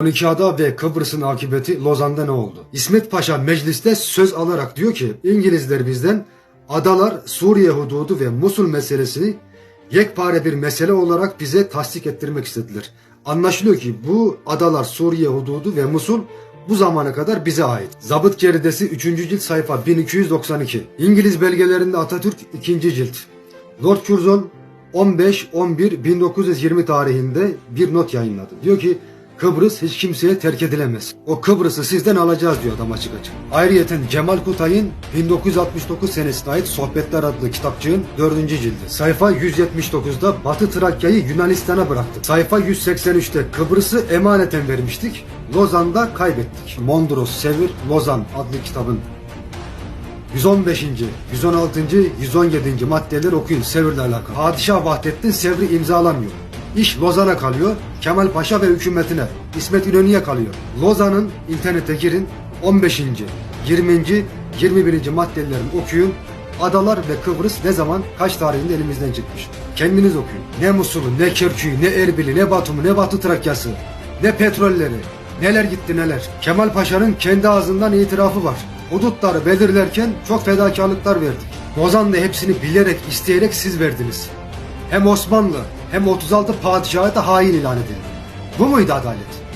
12 ada ve Kıbrıs'ın akıbeti Lozan'da ne oldu? İsmet Paşa mecliste söz alarak diyor ki İngilizler bizden adalar Suriye hududu ve Musul meselesini yekpare bir mesele olarak bize tasdik ettirmek istediler. Anlaşılıyor ki bu adalar Suriye hududu ve Musul bu zamana kadar bize ait. Zabıt Geridesi 3. cilt sayfa 1292. İngiliz belgelerinde Atatürk 2. cilt. Lord Curzon 15-11-1920 tarihinde bir not yayınladı. Diyor ki Kıbrıs hiç kimseye terk edilemez. O Kıbrıs'ı sizden alacağız diyor adam açık açık. Ayrıyeten Cemal Kutay'ın 1969 senesine ait Sohbetler adlı kitapçığın 4. cildi. Sayfa 179'da Batı Trakya'yı Yunanistan'a bıraktık. Sayfa 183'te Kıbrıs'ı emaneten vermiştik. Lozan'da kaybettik. Mondros, Sevir, Lozan adlı kitabın 115. 116. 117. maddeler okuyun Sevr'le alakalı. Padişah Vahdettin Sevr'i imzalamıyor. İş Lozan'a kalıyor. Kemal Paşa ve hükümetine. İsmet İnönü'ye kalıyor. Lozan'ın internete girin 15. 20. 21. maddelerini okuyun. Adalar ve Kıbrıs ne zaman kaç tarihinde elimizden çıkmış. Kendiniz okuyun. Ne Musul'u, ne Kerkük'ü, ne Erbil'i, ne Batum'u, ne Batı Trakya'sı, ne petrolleri, neler gitti neler. Kemal Paşa'nın kendi ağzından itirafı var. Hudutları belirlerken çok fedakarlıklar verdik. Lozan'da hepsini bilerek, isteyerek siz verdiniz. Hem Osmanlı hem 36 padişahı da hain ilan edildi. Bu muydu adalet?